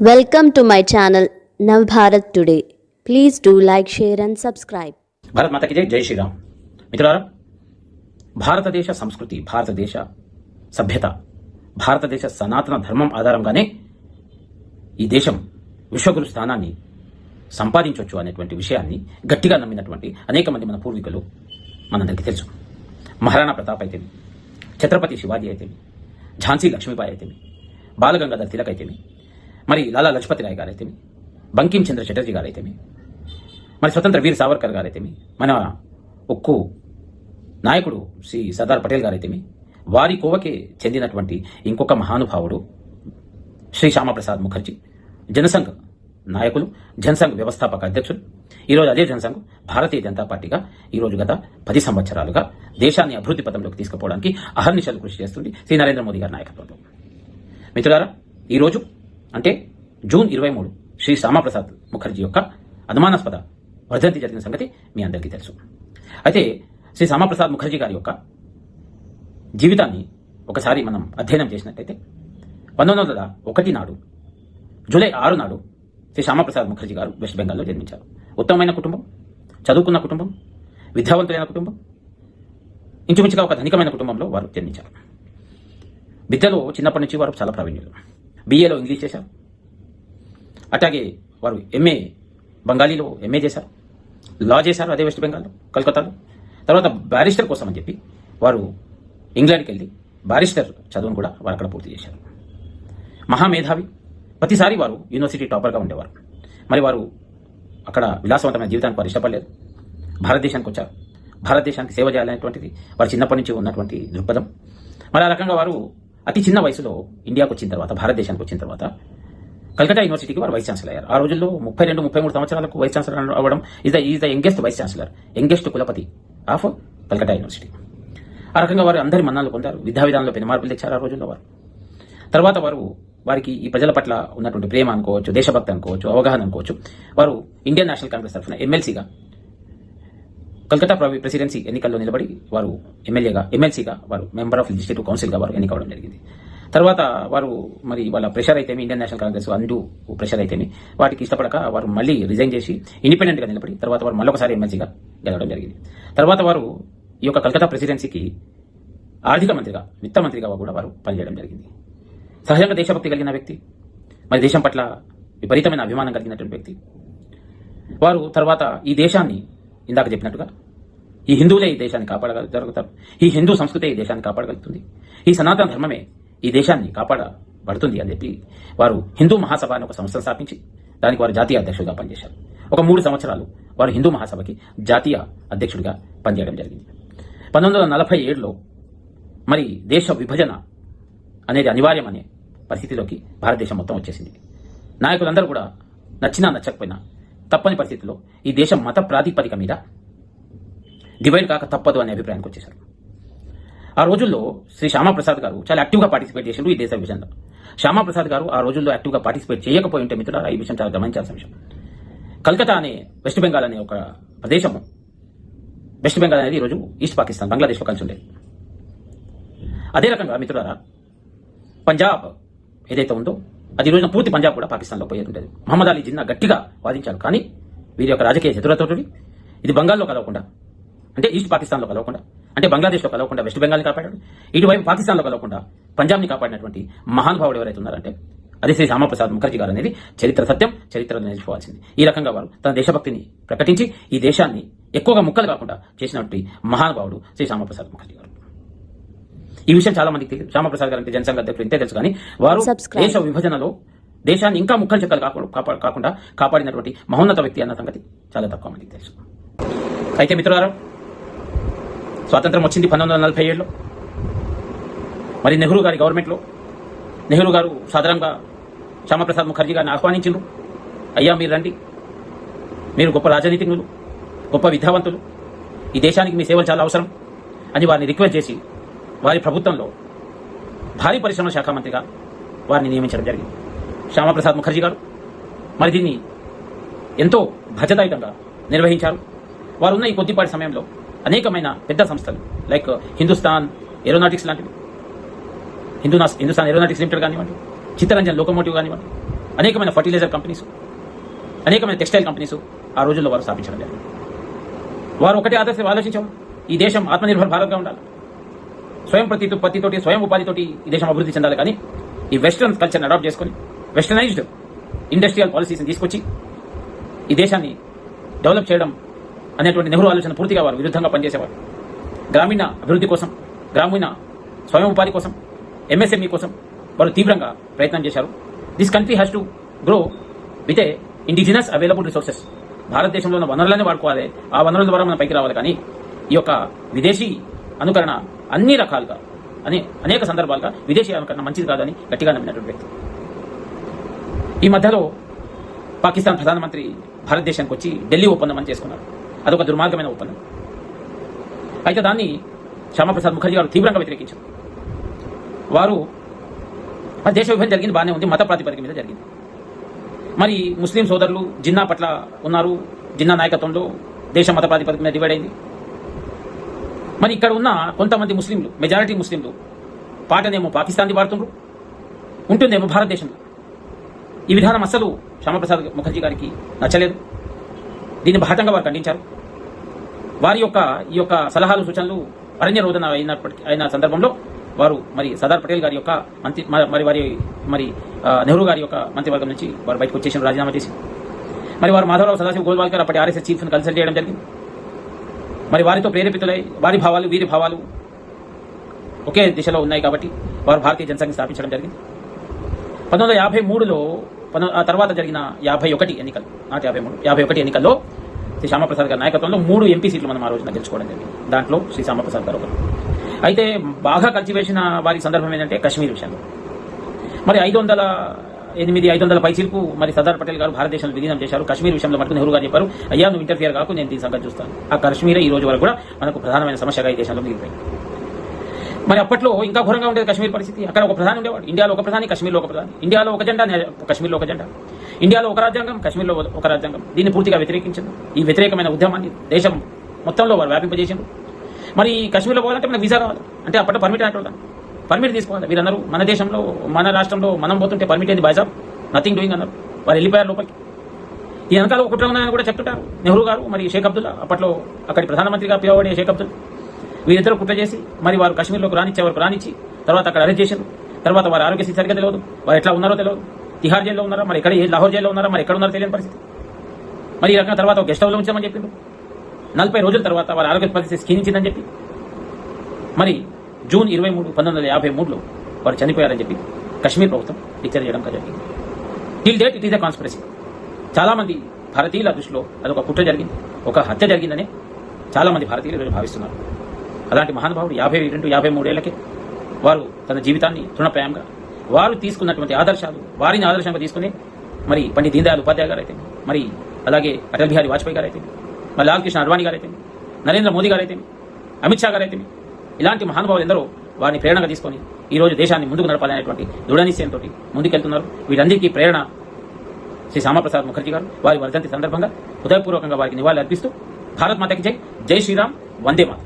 Welcome to my channel channel Bharat today please do like share and subscribe Bharat మాతకి జై జై శ్రీరామ్ మిత్రులారా భారతదేశ సంస్కృతి భారతదేశ సభ్యత భారతదేశ సనాతన ధర్మం ఆధారంగానే ఈ దేశం విశ్వగురు స్థానాన్ని సంపాదించవచ్చు అనేటువంటి విషయాన్ని గట్టిగా నమ్మినటువంటి అనేక మంది మన పూర్వీకులు మనందరికీ తెలుసు. మహారాణా ప్రతాప్ అయితేమి ఛత్రపతి శివాజీ అయితేమి ఝాన్సీ లక్ష్మీబాయి అయితేమి బాలగంగాధర్ తిలక్ అయితేమి మరి లాలా లజపతి రాయ్ గారు అయితేమి బంకిం చంద్ర చటర్జీ గారైతేమి? మరి స్వతంత్ర వీర్ సావర్కర్ గారైతేమి? మన ఉక్కు నాయకుడు శ్రీ సర్దార్ పటేల్ గారైతేమి? వారి కోవకే చెందినటువంటి ఇంకొక మహానుభావుడు శ్రీ శ్యామప్రసాద్ ముఖర్జీ. జనసంఘ్ నాయకులు జనసంఘ్ వ్యవస్థాపక అధ్యక్షులు. ఈరోజు అదే జనసంఘ్ భారతీయ జనతా పార్టీగా ఈరోజు గత పది సంవత్సరాలుగా దేశాన్ని అభివృద్ధి పథంలోకి తీసుకుపోవడానికి అహర్నిశలు కృషి చేస్తుంది శ్రీ నరేంద్ర మోదీ గారి నాయకత్వంలో. మిత్రులారా ఈరోజు అంటే జూన్ ఇరవై మూడు శ్రీ శ్యామప్రసాద్ ముఖర్జీ యొక్క అనుమానాస్పద వర్ధంతి జరిగిన సంగతి మీ అందరికీ తెలుసు. అయితే శ్రీ శ్యామప్రసాద్ ముఖర్జీ గారి యొక్క జీవితాన్ని ఒకసారి మనం అధ్యయనం చేసినట్టయితే పంతొమ్మిది వందల ఒకటి నాడు జూలై ఆరు నాడు శ్రీ శ్యామప్రసాద్ ముఖర్జీ గారు వెస్ట్ బెంగాల్లో జన్మించారు. ఉత్తమమైన కుటుంబం చదువుకున్న కుటుంబం విద్యావంతులైన కుటుంబం ఇంచుమించుగా ఒక ధనికమైన కుటుంబంలో వారు జన్మించారు. విద్యలో చిన్నప్పటి నుంచి వారు చాలా ప్రావీణ్యులు. బీఏలో ఇంగ్లీష్ చేశారు అట్లాగే వారు ఎంఏ బెంగాలీలో ఎంఏ చేశారు. లా చేశారు అదే వెస్ట్ బెంగాల్లో కలకత్తాలో తర్వాత బ్యారిస్టర్ కోసం అని చెప్పి వారు ఇంగ్లాండ్కి వెళ్ళి బ్యారిస్టర్ చదువును కూడా వారు అక్కడ పూర్తి చేశారు. మహామేధావి. ప్రతిసారి వారు యూనివర్సిటీ టాపర్గా ఉండేవారు. మరి వారు అక్కడ విలాసవంతమైన జీవితానికి వారు ఇష్టపడలేదు భారతదేశానికి వచ్చారు. భారతదేశానికి సేవ చేయాలనేటువంటిది వారు చిన్నప్పటి నుంచి ఉన్నటువంటి దృక్పథం. మరి ఆ రకంగా వారు అతి చిన్న వయసులో ఇండియాకు వచ్చిన తర్వాత భారతదేశానికి వచ్చిన తర్వాత కలకత్తా యూనివర్సిటీకి వారు వైస్ ఛాన్సలర్ అయ్యారు. ఆ రోజుల్లో ముప్పై రెండు ముప్పై మూడు సంవత్సరాలకు వైస్ ఛాన్సలర్ అవ్వడం is the is the youngest vice chancellor youngest కులపతి of Calcutta university. ఆ రకంగా వారు అందరి మన్నాలు పొందారు. విద్యా విధానంలో పెను మార్పులు తెచ్చారు ఆ రోజుల్లో వారు. తర్వాత వారు వారికి ఈ ప్రజల పట్ల ఉన్నటువంటి ప్రేమ అనుకోవచ్చు దేశభక్తి అనుకోవచ్చు అవగాహన అనుకోవచ్చు. వారు ఇండియన్ నేషనల్ కాంగ్రెస్ తరఫున ఎమ్మెల్సీగా కల్కతా ప్రవి- ప్రెసిడెన్సీ ఎన్నికల్లో నిలబడి వారు ఎమ్మెల్యేగా ఎమ్మెల్సీగా వారు మెంబర్ ఆఫ్ లెజిస్లేటివ్ కౌన్సిల్గా వారు ఎన్నికవడం జరిగింది. తర్వాత వారు మరి వాళ్ళ ప్రెషర్ అయితేమి ఇండియన్ నేషనల్ కాంగ్రెస్ అంటూ ప్రెషర్ అయితేమి వాటికి ఇష్టపడక వారు మళ్ళీ రిజైన్ చేసి ఇండిపెండెంట్గా నిలబడి తర్వాత వారు మళ్ళొకసారి ఎమ్మెల్సీగా గెలవడం జరిగింది. తర్వాత వారు ఈ యొక్క కల్కతా ప్రెసిడెన్సీకి ఆర్థిక మంత్రిగా విత్త మంత్రిగా కూడా వారు పనిచేయడం జరిగింది. సహజంగా దేశభక్తి కలిగిన వ్యక్తి మరి దేశం పట్ల విపరీతమైన అభిమానం కలిగినటువంటి వ్యక్తి. వారు తర్వాత ఈ దేశాన్ని ఇందాక చెప్పినట్టుగా ఈ హిందువులే ఈ దేశాన్ని కాపాడగలుగుతారు ఈ హిందూ సంస్కృతే ఈ దేశాన్ని కాపాడగలుగుతుంది. ఈ సనాతన ధర్మమే ఈ దేశాన్ని కాపాడబడుతుంది అని చెప్పి వారు హిందూ మహాసభ అని ఒక సంస్థను స్థాపించి దానికి వారు జాతీయ అధ్యక్షుడిగా పనిచేశారు. ఒక మూడు సంవత్సరాలు వారు హిందూ మహాసభకి జాతీయ అధ్యక్షుడిగా పనిచేయడం జరిగింది. పంతొమ్మిది వందల నలభై ఏడులో మరి దేశ విభజన అనేది అనివార్యం అనే పరిస్థితిలోకి భారతదేశం మొత్తం వచ్చేసింది. నాయకులందరూ కూడా నచ్చినా నచ్చకపోయినా తప్పని పరిస్థితిలో ఈ దేశం మత ప్రాతిపదిక మీద డివైడ్ కాక తప్పదు అనే అభిప్రాయానికి వచ్చేశారు. ఆ రోజుల్లో శ్రీ శ్యామప్రసాద్ గారు చాలా యాక్టివ్గా పార్టిసిపేట్ చేసిండ్రు ఈ దేశ విభజనలో. శ్యామప్రసాద్ గారు ఆ రోజుల్లో యాక్టివ్గా పార్టిసిపేట్ చేయకపోయి ఉంటే మిత్రులారా ఈ విషయం చాలా గమనించాల్సిన విషయం. కల్కతా అనే వెస్ట్ బెంగాల్ అనే ఒక ప్రదేశము వెస్ట్ బెంగాల్ అనేది ఈరోజు ఈస్ట్ పాకిస్తాన్ బంగ్లాదేశ్లో కలిసి ఉండేది. అదే రకంగా మిత్రులారా పంజాబ్ ఏదైతే ఉందో అది రోజున పూర్తి పంజాబ్ కూడా పాకిస్తాన్లో పోయేది ఉండేది. మహమ్మద్ అలీ జిన్నా గట్టిగా వాదించారు. కానీ వీరి యొక్క రాజకీయ చతురతోటి ఇది బంగాల్లో కలవకుండా అంటే ఈస్ట్ పాకిస్తాన్లో కలవకుండా అంటే బంగ్లాదేశ్లో కలవకుండా వెస్ట్ బెంగాల్ని కాపాడాడు. ఇటువైపు పాకిస్తాన్లో కలవకుండా పంజాబ్ని కాపాడినటువంటి మహానుభావుడు ఎవరైతే ఉన్నారంటే అది శ్రీ శ్యామప్రసాద్ ముఖర్జీ గారు అనేది చరిత్ర సత్యం చరిత్ర నేర్చుకోవాల్సింది ఈ రకంగా వారు తన దేశభక్తిని ప్రకటించి ఈ దేశాన్ని ఎక్కువగా ముక్కలు కాకుండా చేసినటువంటి మహానుభావుడు శ్రీ శ్యామప్రసాద్ ముఖర్జీ గారు. ఈ విషయం చాలా మందికి తెలియదు శ్యామప్రసాద్ గారు అంటే జనసంఘ అధ్యక్షులు ఇంతే తెలుసు. కానీ వారు. దేశ విభజనలో దేశాన్ని ఇంకా ముక్కలు చెక్కలు కాకుండా కాకుండా కాపాడినటువంటి మహోన్నత వ్యక్తి అన్న సంగతి చాలా తక్కువ మందికి తెలుసు. అయితే మిత్రులారా స్వాతంత్రం వచ్చింది పంతొమ్మిది వందల నలభై ఏడులో. మరి నెహ్రూ గారి గవర్నమెంట్లో నెహ్రూ గారు సాధారణంగా శ్యామప్రసాద్ ముఖర్జీ గారిని ఆహ్వానించిండ్రు. అయ్యా మీరు రండి. మీరు గొప్ప రాజనీతిజ్ఞులు గొప్ప విద్యావంతులు. ఈ దేశానికి మీ సేవలు చాలా అవసరం అని వారిని రిక్వెస్ట్ చేసి వారి ప్రభుత్వంలో భారీ పరిశ్రమల శాఖ మంత్రిగా వారిని నియమించడం జరిగింది. శ్యామప్రసాద్ ముఖర్జీ గారు మరి దీన్ని ఎంతో భద్రతాయుతంగా నిర్వహించారు. వారు ఉన్న ఈ కొద్దిపాటి సమయంలో అనేకమైన పెద్ద సంస్థలు లైక్ హిందుస్థాన్ ఏరోనాటిక్స్ లాంటివి హిందూనా హిందుస్థాన్ ఏరోనాటిక్స్ లిమిటెడ్ కానివ్వండి చిత్తరంజన్ లోకోమోటివ్ కానివ్వండి అనేకమైన ఫర్టిలైజర్ కంపెనీస్ అనేకమైన టెక్స్టైల్ కంపెనీస్ ఆ రోజుల్లో వారు స్థాపించడం జరిగింది. వారు ఒకటే ఆదర్శం ఆలోచించాం. ఈ దేశం ఆత్మనిర్భర్ భారత్గా ఉండాలి. స్వయం ప్రతిపత్తితోటి స్వయం ఉపాధితోటి ఈ దేశం అభివృద్ధి చెందాలి. కానీ ఈ వెస్ట్రన్ కల్చర్ని అడాప్ట్ చేసుకొని వెస్టర్నైజ్డ్ ఇండస్ట్రియల్ పాలసీస్ని తీసుకొచ్చి ఈ దేశాన్ని డెవలప్ చేయడం అనేటువంటి నెహ్రూ ఆలోచన పూర్తిగా వారు విరుద్ధంగా పనిచేసేవారు. గ్రామీణ అభివృద్ధి కోసం గ్రామీణ స్వయం ఉపాధి కోసం ఎంఎస్ఎంఈ కోసం వారు తీవ్రంగా ప్రయత్నం చేశారు. This country has to grow with a indigenous available resources భారతదేశంలో ఉన్న వనరులనే వాడుకోవాలి. ఆ వనరుల ద్వారా మనం పైకి రావాలి. కానీ ఈ యొక్క విదేశీ అనుకరణ అన్ని రకాలుగా అనే అనేక సందర్భాలుగా విదేశీయాల కన్నా మంచిది కాదని గట్టిగా నమ్మినటువంటి వ్యక్తి. ఈ మధ్యలో పాకిస్తాన్ ప్రధానమంత్రి భారతదేశానికి వచ్చి ఢిల్లీ ఒప్పందం అని చేసుకున్నారు అదొక దుర్మార్గమైన ఒప్పందం. అయితే దాన్ని శ్యామప్రసాద్ ముఖర్జీ గారు తీవ్రంగా వ్యతిరేకించారు. వారు ఆ దేశ విభజన జరిగింది బాగానే ఉంది మత ప్రాతిపదిక మీద జరిగింది. మరి ముస్లిం సోదరులు జిన్నా పట్ల ఉన్నారు జిన్నా నాయకత్వంలో దేశ మత ప్రాతిపదిక మీద డివైడ్ అయింది. మరి ఇక్కడ ఉన్న కొంతమంది ముస్లింలు మెజారిటీ ముస్లింలు పాటనేమో పాకిస్తాన్ది పాడుతుండ్రు ఉంటుందేమో భారతదేశంలో ఈ విధానం అస్సలు శ్యామప్రసాద్ ముఖర్జీ గారికి నచ్చలేదు. దీన్ని భారతంగా వారు ఖండించారు. వారి యొక్క ఈ యొక్క సలహాలు సూచనలు అరణ్య రోదన అయినప్పటికీ అయిన సందర్భంలో వారు మరి సర్దార్ పటేల్ గారి యొక్క మంత్రి మ- మరి వారి మరి నెహ్రూ గారి యొక్క మంత్రివర్గం నుంచి వారు బయటకు వచ్చేసిన రాజీనామా చేసి మరి వారు మాధవరావు సదాశివ గోల్వాల్కర్ అప్పటి ఆర్ఎస్ఎస్ చీఫ్ని కన్సల్ట్ చేయడం జరిగింది. మరి వారితో ప్రేరేపితులై వారి భావాలు వీరి భావాలు ఒకే దిశలో ఉన్నాయి కాబట్టి వారు భారతీయ జనసంఘ స్థాపించడం జరిగింది. పంతొమ్మిది వందల యాభై మూడులో ఆ తర్వాత జరిగిన యాభై ఒకటి ఎన్నికలు నాటి యాభై మూడు యాభై ఒకటి ఎన్నికల్లో శ్రీ శ్యామప్రసాద్ గారి నాయకత్వంలో మూడు ఎంపీ సీట్లు మనం ఆ రోజున గెలుచుకోవడం జరిగింది. దాంట్లో శ్రీ శ్యామప్రసాద్ గారు ఒకరు. అయితే బాగా కలిసివేసిన వారి సందర్భం ఏంటంటే కశ్మీర్ విషయంలో. మరి ఐదు వందల ఎనిమిది ఐదు వందల పైసీలకు మరి సర్దార్ పటేల్ గారు భారతదేశంలో విలీనం చేశారు. కశ్మీర్ విషయంలో మటుకు నెహ్రూ గారు చెప్పారు అయ్యా నువ్వు ఇంటర్ఫియర్ కాకు నేను దీని సంగతి చూస్తాను. ఆ కశ్మీరే ఈ రోజు వరకు కూడా మనకు ప్రధానమైన సమస్యగా ఈ దేశంలో మిగిలిపోయింది. మరి అప్పట్లో ఇంకా ఘోరంగా ఉండేది కశ్మీర్ పరిస్థితి. అక్కడ ఒక ప్రధాని ఉండేవాడు. ఇండియాలో ఒక ప్రధాని కశ్మీర్లో ఒక ప్రధాని. ఇండియాలో ఒక జెండా కశ్మీర్లో ఒక జెండా. ఇండియాలో ఒక రాజ్యాంగం కశ్మీర్లో ఒక రాజ్యాంగం. దీన్ని పూర్తిగా వ్యతిరేకించింది. ఈ వ్యతిరేకమైన ఉద్యమాన్ని దేశం మొత్తంలో వారు వ్యాపింపజేసింది మరి కశ్మీర్లో పోవాలంటే మనకు వీసా కావాలి. అంటే అప్పట్లో పర్మిట్ అంటే పర్మిట్ తీసుకోవాలి. వీరందరూ మన దేశంలో మన రాష్ట్రంలో మనం పోతుంటే పర్మిట్ ఏంది బాయ్సాబ్ నథింగ్ డూయింగ్ అన్నారు. వారు వెళ్ళిపోయారు లోపలికి. ఈ వెనకాల ఒక కుట్ర ఉన్నాయని కూడా చెప్తుంటారు. నెహ్రూ గారు మరి షేక్ అబ్దుల్లా అప్పట్లో అక్కడి ప్రధానమంత్రిగా పిలువబడే షేక్ అబ్దుల్ వీరిద్దరు కుట్ర చేసి మరి వారు కాశ్మీర్లోకి రానిచ్చే వరకు రానిచ్చి తర్వాత అక్కడ అరెస్ట్ చేశారు. తర్వాత వారి ఆరోగ్య స్థితి సరిగ్గా తెలియదు వారు ఎట్లా ఉన్నారో తెలియదు తిహార్ జైల్లో ఉన్నారా? మరి ఎక్కడ ఏ లాహోర్ జైల్లో ఉన్నారా? మరి ఎక్కడ ఉన్నారో తెలియని పరిస్థితి. మరి ఈ రకంగా తర్వాత ఒక గెస్ట్ హౌస్లో ఉంచామని చెప్పిండు నలభై రోజుల తర్వాత వారి ఆరోగ్య పరిస్థితి క్షీణించిందని చెప్పి. మరి జూన్ ఇరవై మూడు పంతొమ్మిది వందల యాభై మూడులో వారు చనిపోయారని చెప్పి కశ్మీర్ ప్రభుత్వం డిక్లేర్ చేయడం జరిగింది. Till date it is a conspiracy చాలామంది భారతీయుల దృష్టిలో అదొక కుట్ర జరిగింది. ఒక హత్య జరిగిందని చాలామంది భారతీయులు ఈరోజు భావిస్తున్నారు. అలాంటి మహానుభావుడు యాభై రెండు యాభై మూడేళ్ళకే వారు తన జీవితాన్ని తృణప్రాయంగా వారు తీసుకున్నటువంటి ఆదర్శాలు వారిని ఆదర్శంగా తీసుకుని మరి పండిత్ దీన్ దయాళ్ ఉపాధ్యాయ గారు అయితే మరి అలాగే అటల్ బిహారీ వాజ్పేయి గారు అయితే మరి లాల్ కృష్ణ అడ్వాణి గారు అయితే నరేంద్ర మోదీ గారు అయితే అమిత్ షా గారు అయితే ఇలాంటి మహానుభావులు ఎందరో వారిని ప్రేరణగా తీసుకొని ఈ రోజు దేశాన్ని ముందుకు నడపాలనేటువంటి దృఢనిశ్చయంతో ముందుకెళ్తున్నారు. వీరందరికీ ప్రేరణ శ్రీ శ్యామప్రసాద్ ముఖర్జీ గారు వారి వర్ధంతి సందర్భంగా హృదయపూర్వకంగా వారికి నివాళులు అర్పిస్తూ భారత్ మాతకి జై జై శ్రీరామ్ వందే మాత.